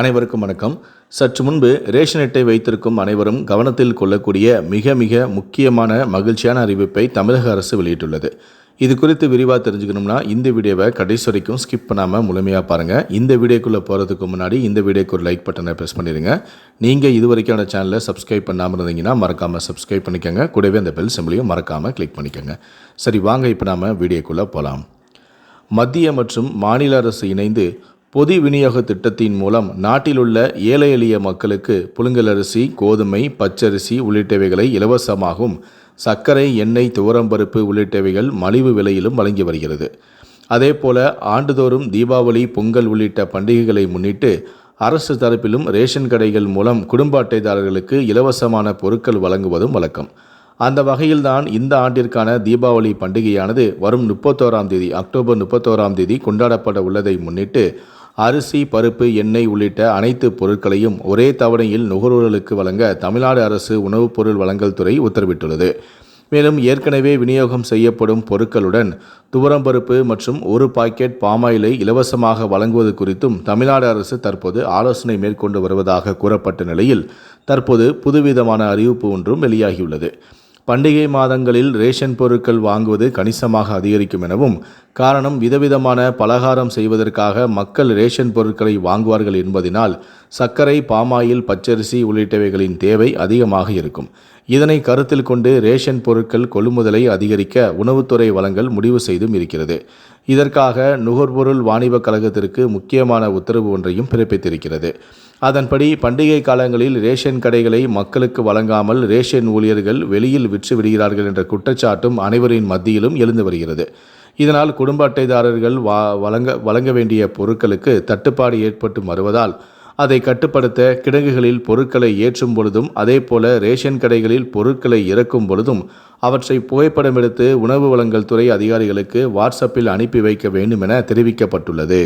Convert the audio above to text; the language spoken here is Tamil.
அனைவருக்கும் வணக்கம். சற்று முன்பு ரேஷன் அட்டை வைத்திருக்கும் அனைவரும் கவனத்தில் கொள்ளக்கூடிய மிக மிக முக்கியமான மகிழ்ச்சியான அறிவிப்பை தமிழக அரசு வெளியிட்டுள்ளது. இது குறித்து விரிவாக தெரிஞ்சுக்கணும்னா இந்த வீடியோவை கடைசி வரைக்கும் ஸ்கிப் பண்ணாமல் முழுமையாக பாருங்கள் இந்த வீடியோக்குள்ளே போகிறதுக்கு முன்னாடி இந்த வீடியோக்கு ஒரு லைக் பட்டனை ப்ரெஸ் பண்ணிடுங்க நீங்கள் இது வரைக்கான சேனலை சப்ஸ்கிரைப் பண்ணாமல் இருந்தீங்கன்னா மறக்காமல் சப்ஸ்கிரைப் பண்ணிக்கோங்க. கூடவே அந்த பெல் சிம்பிளையும் மறக்காமல் கிளிக் பண்ணிக்கோங்க. சரி வாங்க இப்போ நாம் வீடியோக்குள்ளே போகலாம் மத்திய மற்றும் மாநில அரசு இணைந்து பொது விநியோக திட்டத்தின் மூலம் நாட்டிலுள்ள ஏழை எளிய மக்களுக்கு புழுங்கலரிசி கோதுமை பச்சரிசி உள்ளிட்டவைகளை இலவசமாகவும் சர்க்கரை எண்ணெய் துவரம்பருப்பு உள்ளிட்டவைகள் மலிவு விலையிலும் வழங்கி வருகிறது. அதேபோல ஆண்டுதோறும் தீபாவளி பொங்கல் உள்ளிட்ட பண்டிகைகளை முன்னிட்டு அரசு தரப்பிலும் ரேஷன் கடைகள் மூலம் குடும்ப அட்டைதாரர்களுக்கு இலவசமான பொருட்கள் வழங்குவதும் வழக்கம். அந்த வகையில்தான் இந்த ஆண்டிற்கான தீபாவளி பண்டிகையானது வரும் முப்பத்தோராம் தேதி அக்டோபர் முப்பத்தோராம் தேதி கொண்டாடப்பட உள்ளதை முன்னிட்டு அரிசி பருப்பு எண்ணெய் உள்ளிட்ட அனைத்து பொருட்களையும் ஒரே தவணையில் நுகர்வோர்களுக்கு வழங்க தமிழ்நாடு அரசு உணவுப் பொருள் வழங்கல் துறை உத்தரவிட்டுள்ளது. மேலும் ஏற்கனவே விநியோகம் செய்யப்படும் பொருட்களுடன் துவரம்பருப்பு மற்றும் ஒரு பாக்கெட் பாமாயிலை இலவசமாக வழங்குவது குறித்தும் தமிழ்நாடு அரசு தற்போது ஆலோசனை மேற்கொண்டு வருவதாக கூறப்பட்ட நிலையில் தற்போது புதுவிதமான அறிவிப்பு ஒன்றும் வெளியாகியுள்ளது. பண்டிகை மாதங்களில் ரேஷன் பொருட்கள் வாங்குவது கணிசமாக அதிகரிக்கும் எனவும் காரணம் விதவிதமான பலகாரம் செய்வதற்காக மக்கள் ரேஷன் பொருட்களை வாங்குவார்கள் என்பதினால் சர்க்கரை பாமாயில் பச்சரிசி உள்ளிட்டவைகளின் தேவை அதிகமாக இருக்கும். இதனை கருத்தில் கொண்டு ரேஷன் பொருட்கள் கொள்முதலை அதிகரிக்க உணவுத்துறை வளங்கள் முடிவு செய்தும் இருக்கிறது. இதற்காக நுகர்பொருள் வாணிபக் கழகத்திற்கு முக்கியமான உத்தரவு ஒன்றையும் பிறப்பித்திருக்கிறது. அதன்படி பண்டிகை காலங்களில் ரேஷன் கடைகளை மக்களுக்கு வழங்காமல் ரேஷன் ஊழியர்கள் வெளியில் விற்று விடுகிறார்கள் என்ற குற்றச்சாட்டும் அனைவரின் மத்தியிலும் எழுந்து வருகிறது. இதனால் குடும்ப அட்டைதாரர்கள் வா வழங்க வழங்க வேண்டிய பொருட்களுக்கு தட்டுப்பாடு ஏற்பட்டு வருவதால் அதை கட்டுப்படுத்த கிடங்குகளில் பொருட்களை ஏற்றும் பொழுதும் அதேபோல ரேஷன் கடைகளில் பொருட்களை இறக்கும் பொழுதும் அவற்றை புகைப்படம் எடுத்து உணவு வழங்கல் துறை அதிகாரிகளுக்கு வாட்ஸ்அப்பில் அனுப்பி வைக்க வேண்டும் என தெரிவிக்கப்பட்டுள்ளது.